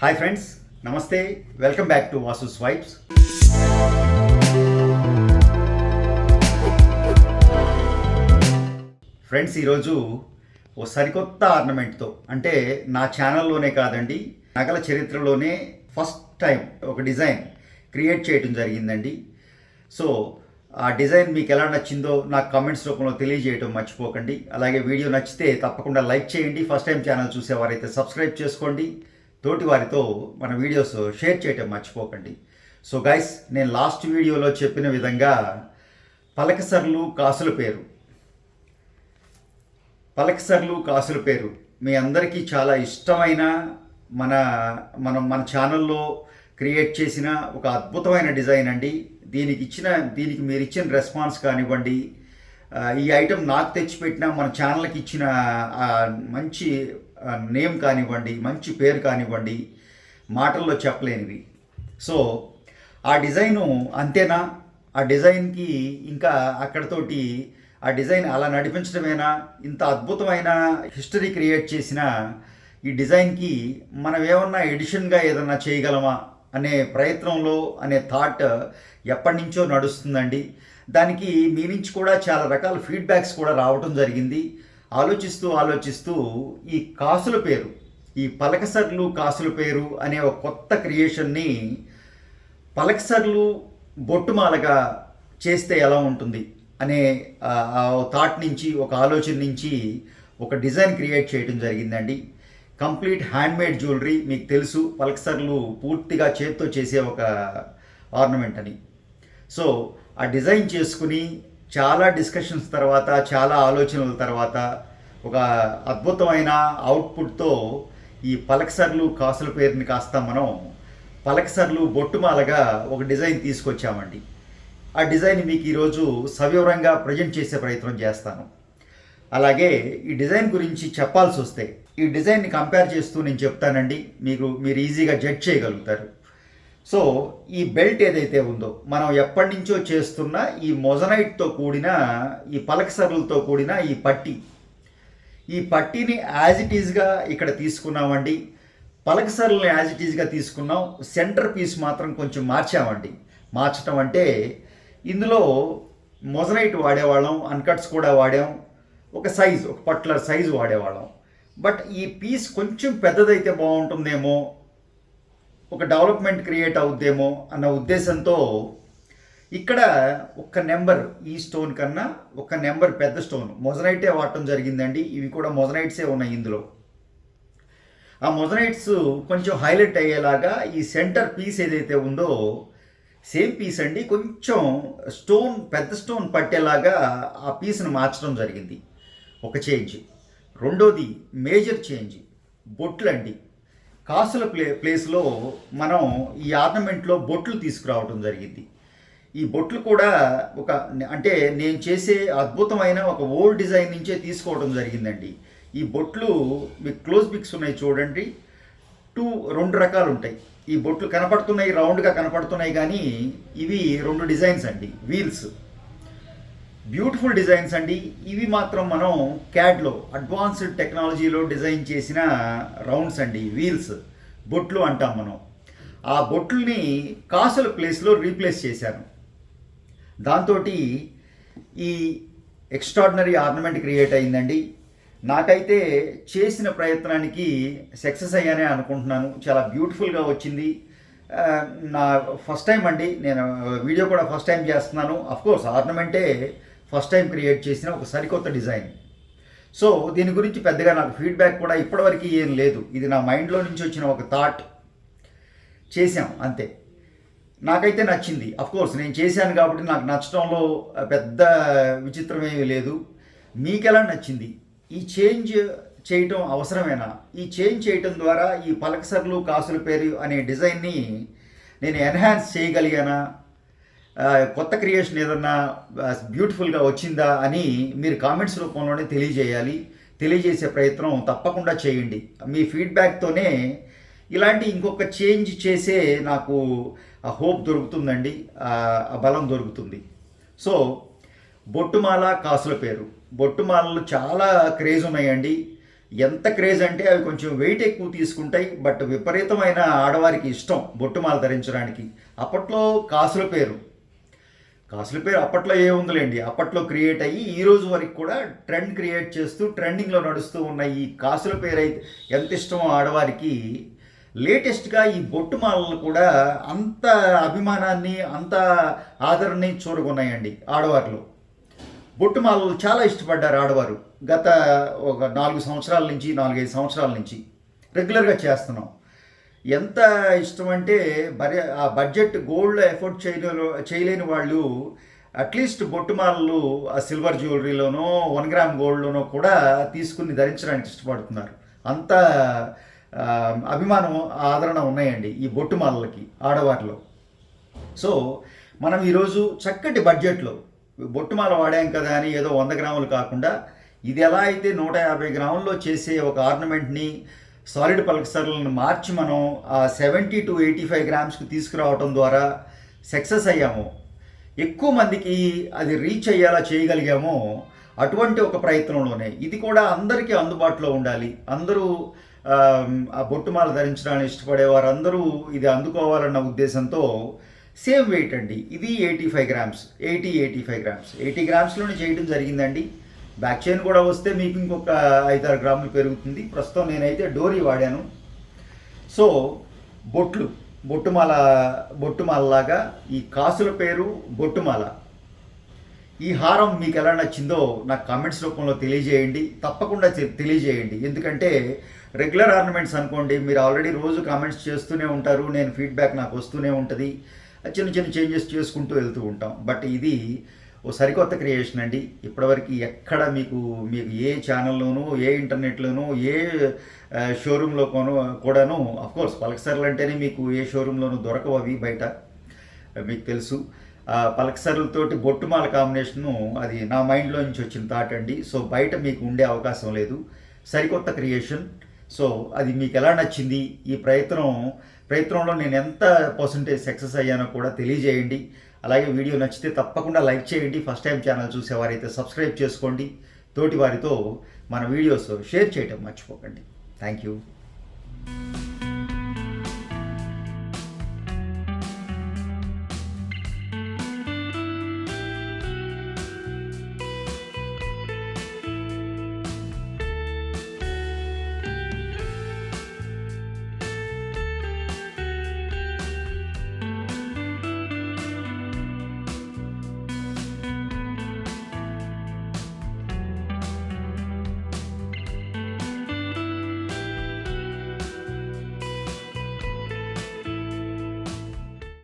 Hi friends నమస్తే. Welcome back to Vasu swipes friends ఈరోజు ఓ సరికొత్త ఆర్నమెంట్తో అంటే నా ఛానల్లోనే కాదండి నగల చరిత్రలోనే ఫస్ట్ టైం ఒక డిజైన్ క్రియేట్ చేయడం జరిగిందండి. సో ఆ డిజైన్ మీకు ఎలా నచ్చిందో నాకు కామెంట్స్ రూపంలో తెలియజేయడం మర్చిపోకండి. అలాగే వీడియో నచ్చితే తప్పకుండా లైక్ చేయండి. ఫస్ట్ టైం ఛానల్ చూసేవారైతే సబ్స్క్రైబ్ చేసుకోండి. తోటి వారితో మన వీడియోస్ షేర్ చేయటం మర్చిపోకండి. సో గైస్ నేను లాస్ట్ వీడియోలో చెప్పిన విధంగా పలకసర్లు కాసుల పేరు. పలకసర్లు కాసుల పేరు. మీ అందరికీ చాలా ఇష్టమైన మన మనం మన ఛానల్లో క్రియేట్ చేసిన ఒక అద్భుతమైన డిజైన్ అండి. దీనికి ఇచ్చిన దీనికి మీరు ఇచ్చిన రెస్పాన్స్ కానివ్వండి. ఈ ఐటెం నాకు తెచ్చిపెట్టిన మన ఛానల్కి ఇచ్చిన మంచి నేమ్ కానివ్వండి మంచి పేరు కానివ్వండి మాటల్లో చెప్పలేనివి. సో ఆ డిజైను అంతేనా? ఆ డిజైన్కి ఇంకా అక్కడతోటి ఆ డిజైన్ అలా నడిపించడమేనా? ఇంత అద్భుతమైన హిస్టరీ క్రియేట్ చేసిన ఈ డిజైన్కి మనం ఏమన్నా ఎడిషన్గా ఏదన్నా చేయగలమా అనే ప్రయత్నంలో అనే థాట్ ఎప్పటి నుంచో నడుస్తుందండి. దానికి మీ నుంచి కూడా చాలా రకాల ఫీడ్బ్యాక్స్ కూడా రావటం జరిగింది. ఆలోచిస్తూ ఆలోచిస్తూ ఈ కాసుల పేరు ఈ పలకసర్లు కాసుల పేరు అనే ఒక కొత్త క్రియేషన్ని పలకసర్లు బొట్టుమాలగా చేస్తే ఎలా ఉంటుంది అనే ఆ, థాట్ నుంచి ఒక ఆలోచన నుంచి ఒక డిజైన్ క్రియేట్ చేయడం జరిగిందండి. కంప్లీట్ హ్యాండ్మేడ్ జ్యువెలరీ మీకు తెలుసు పలకసర్లు పూర్తిగా చేత్తో చేసే ఒక ఆర్నమెంట్ అని. సో ఆ డిజైన్ చేసుకుని చాలా డిస్కషన్స్ తర్వాత చాలా ఆలోచనల తర్వాత ఒక అద్భుతమైన అవుట్పుట్తో ఈ పలక్సర్లు కాసుల పేరుని కాస్త మనం పలక్సర్లు బొట్టుమాలగా ఒక డిజైన్ తీసుకొచ్చామండి. ఆ డిజైన్ మీకు ఈరోజు సవివరంగా ప్రజెంట్ చేసే ప్రయత్నం చేస్తాను. అలాగే ఈ డిజైన్ గురించి చెప్పాల్సి వస్తే ఈ డిజైన్ని కంపేర్ చేస్తూ నేను చెప్తానండి. మీకు మీరు ఈజీగా జడ్జ్ చేయగలుగుతారు. సో ఈ బెల్ట్ ఏదైతే ఉందో మనం ఎప్పటి నుంచో చేస్తున్న ఈ మొజనైట్తో కూడిన ఈ పలకసరులతో కూడిన ఈ పట్టి ఈ పట్టీని యాజ్ ఇట్ ఈజ్గా ఇక్కడ తీసుకున్నామండి. పలకసరులను యాజ్ ఇట్ ఈజ్గా తీసుకున్నాం. సెంటర్ పీస్ మాత్రం కొంచెం మార్చామండి. మార్చటం అంటే ఇందులో మొజనైట్ వాడేవాళ్ళం అన్కట్స్ కూడా వాడాం. ఒక సైజ్ ఒక పర్టికులర్ సైజు వాడేవాళ్ళం. బట్ ఈ పీస్ కొంచెం పెద్దదైతే బాగుంటుందేమో ఒక డెవలప్మెంట్ క్రియేట్ అవుద్దేమో అన్న ఉద్దేశంతో ఇక్కడ ఒక నెంబర్ ఈ స్టోన్ కన్నా ఒక నెంబర్ పెద్ద స్టోన్. మొజనైటే వాడటం జరిగిందండి. ఇవి కూడా మొజనైట్సే ఉన్నాయి ఇందులో. ఆ మొజనైట్స్ కొంచెం హైలైట్ అయ్యేలాగా ఈ సెంటర్ పీస్ ఏదైతే ఉందో సేమ్ పీస్ అండి. కొంచెం స్టోన్ పెద్ద స్టోన్ పట్టేలాగా ఆ పీస్ను మార్చడం జరిగింది. ఒక చేంజ్. రెండోది మేజర్ చేంజ్. బొట్లు అండి కాసుల ప్లే ప్లేస్లో మనం ఈ ఆర్నమెంట్లో బొట్లు తీసుకురావడం జరిగింది. ఈ బొట్లు కూడా ఒక అంటే నేను చేసే అద్భుతమైన ఒక ఓల్డ్ డిజైన్ నుంచే తీసుకోవడం జరిగిందండి. ఈ బొట్లు మీకు క్లోజ్ పిక్స్ ఉన్నాయి చూడండి. టూ రెండు రకాలు ఉంటాయి. ఈ బొట్లు కనపడుతున్నాయి రౌండ్గా కనపడుతున్నాయి కానీ ఇవి రెండు డిజైన్స్ అండి వీల్స్. బ్యూటిఫుల్ డిజైన్స్ అండి. ఇవి మాత్రం మనం క్యాడ్లో అడ్వాన్స్డ్ టెక్నాలజీలో డిజైన్ చేసిన రౌండ్స్ అండి వీల్స్. బొట్లు అంటాం మనం. ఆ బొట్లని కాసుల ప్లేస్లో రీప్లేస్ చేశాను. దాంతో ఈ ఎక్స్ట్రాడినరీ ఆర్నమెంట్ క్రియేట్ అయిందండి. నాకైతే చేసిన ప్రయత్నానికి సక్సెస్ అయ్యానే అనుకుంటున్నాను. చాలా బ్యూటిఫుల్గా వచ్చింది. నా ఫస్ట్ టైం అండి. నేను వీడియో కూడా ఫస్ట్ టైం చేస్తున్నాను. అఫ్కోర్స్ ఆర్నమెంటే ఫస్ట్ టైం క్రియేట్ చేసిన ఒక సరికొత్త డిజైన్. సో దీని గురించి పెద్దగా నాకు ఫీడ్బ్యాక్ కూడా ఇప్పటివరకు ఏం లేదు. ఇది నా మైండ్లో నుంచి వచ్చిన ఒక థాట్. చేశాం అంతే. నాకైతే నచ్చింది. కోర్స్ నేను చేశాను కాబట్టి నాకు నచ్చడంలో పెద్ద విచిత్రం ఏమీ లేదు. మీకెలా నచ్చింది? ఈ చేంజ్ చేయటం అవసరమేనా? ఈ చేంజ్ చేయటం ద్వారా ఈ పలకసర్లు కాసుల పేరు అనే డిజైన్ని నేను ఎన్హాన్స్ చేయగలిగానా? కొత్త క్రియేషన్ ఏదన్నా బ్యూటిఫుల్గా వచ్చిందా అని మీరు కామెంట్స్ రూపంలోనే తెలియజేయాలి. తెలియజేసే ప్రయత్నం తప్పకుండా చేయండి. మీ ఫీడ్బ్యాక్తోనే ఇలాంటి ఇంకొక చేంజ్ చేసే నాకు ఆ హోప్ దొరుకుతుందండి. బలం దొరుకుతుంది. సో బొట్టుమాల కాసుల పేరు. బొట్టుమాలలు చాలా క్రేజ్ ఉన్నాయండి. ఎంత క్రేజ్ అంటే అవి కొంచెం వెయిట్ ఎక్కువ తీసుకుంటాయి బట్ విపరీతమైన ఆడవారికి ఇష్టం బొట్టుమాల ధరించడానికి. అప్పట్లో కాసుల పేరు. కాసుల పేరు అప్పట్లో ఏముందిలేండి అప్పట్లో క్రియేట్ అయ్యి ఈ రోజు వరకు కూడా ట్రెండ్ క్రియేట్ చేస్తూ ట్రెండింగ్లో నడుస్తూ ఉన్న ఈ కాసుల పేరు అయితే ఎంత ఇష్టమో ఆడవారికి లేటెస్ట్గా ఈ బొట్టుమాలలు కూడా అంత అభిమానాన్ని అంత ఆదరణని చూరగొన్నాయండి ఆడవారిలో. బొట్టుమాలలు చాలా ఇష్టపడ్డారు ఆడవారు. గత ఒక నాలుగు సంవత్సరాల నుంచి నాలుగైదు సంవత్సరాల నుంచి రెగ్యులర్గా చేస్తున్నాం. ఎంత ఇష్టం అంటే ఆ బడ్జెట్ గోల్డ్ ఎఫోర్డ్ చేయలేని చేయలేని వాళ్ళు అట్లీస్ట్ బొట్టుమాలలు ఆ సిల్వర్ జ్యువెలరీలోనో వన్ గ్రామ్ గోల్డ్లోనో కూడా తీసుకుని ధరించడానికి ఇష్టపడుతున్నారు. అంత అభిమానం ఆదరణ ఉన్నాయండి ఈ బొట్టుమాలలకి ఆడవారిలో. సో మనం ఈరోజు చక్కటి బడ్జెట్లో బొట్టుమాల వాడాం కదా అని ఏదో వంద గ్రాములు కాకుండా ఇది ఎలా అయితే నూట యాభై గ్రాముల్లో చేసే ఒక ఆర్నమెంట్ని సాలిడ్ పల్సర్లను మార్చి మనం ఆ సెవెంటీ టు ఎయిటీ ఫైవ్ గ్రామ్స్కి తీసుకురావటం ద్వారా సక్సెస్ అయ్యాము. ఎక్కువ మందికి అది రీచ్ అయ్యేలా చేయగలిగామో అటువంటి ఒక ప్రయత్నంలోనే. ఇది కూడా అందరికీ అందుబాటులో ఉండాలి. అందరూ ఆ బొట్టుమాల ధరించడానికి ఇష్టపడే వారందరూ ఇది అందుకోవాలన్న ఉద్దేశంతో సేమ్ వెయిట్ అండి. ఇది eighty five grams eighty eighty five grams. Eighty గ్రామ్స్లోనే చేయడం జరిగిందండి. బ్యాక్ చైన్ కూడా వస్తే మీకు ఇంకొక ఐదారు గ్రాములు పెరుగుతుంది. ప్రస్తుతం నేనైతే డోరీ వాడాను. సో బొట్లు బొట్టుమాల బొట్టుమాలలాగా ఈ కాసుల పేరు బొట్టుమాల. ఈ హారం మీకు ఎలా నచ్చిందో నాకు కామెంట్స్ రూపంలో తెలియజేయండి. తప్పకుండా తెలియజేయండి. ఎందుకంటే రెగ్యులర్ ఆర్నమెంట్స్ అనుకోండి మీరు ఆల్రెడీ రోజు కామెంట్స్ చేస్తూనే ఉంటారు. నేను ఫీడ్బ్యాక్ నాకు వస్తూనే ఉంటుంది. చిన్న చిన్న చేంజెస్ చేసుకుంటూ వెళ్తూ ఉంటాం. బట్ ఇది ఓ సరికొత్త క్రియేషన్ అండి. ఇప్పటివరకు ఎక్కడ మీకు మీకు ఏ ఛానల్లోనూ ఏ ఇంటర్నెట్లోనూ ఏ షోరూంలో కొను కూడాను అఫ్కోర్స్ పలకసర్లు అంటేనే మీకు ఏ షోరూంలోనూ దొరకవు అవి బయట. మీకు తెలుసు. ఆ బొట్టుమాల కాంబినేషను అది నా మైండ్లో నుంచి వచ్చిన థాట్ అండి. సో బయట మీకు ఉండే అవకాశం లేదు. సరికొత్త క్రియేషన్. సో అది మీకు ఎలా నచ్చింది? ఈ ప్రయత్నం ప్రయత్నంలో నేను ఎంత పర్సంటేజ్ సక్సెస్ అయ్యానో కూడా తెలియజేయండి. అలాగే వీడియో నచ్చితే తప్పకుండా లైక్ చేయండి. ఫస్ట్ టైం ఛానల్ చూసేవారైతే సబ్స్క్రైబ్ చేసుకోండి. తోటి వారితో మన వీడియోస్ షేర్ చేయటం మర్చిపోకండి. Thank you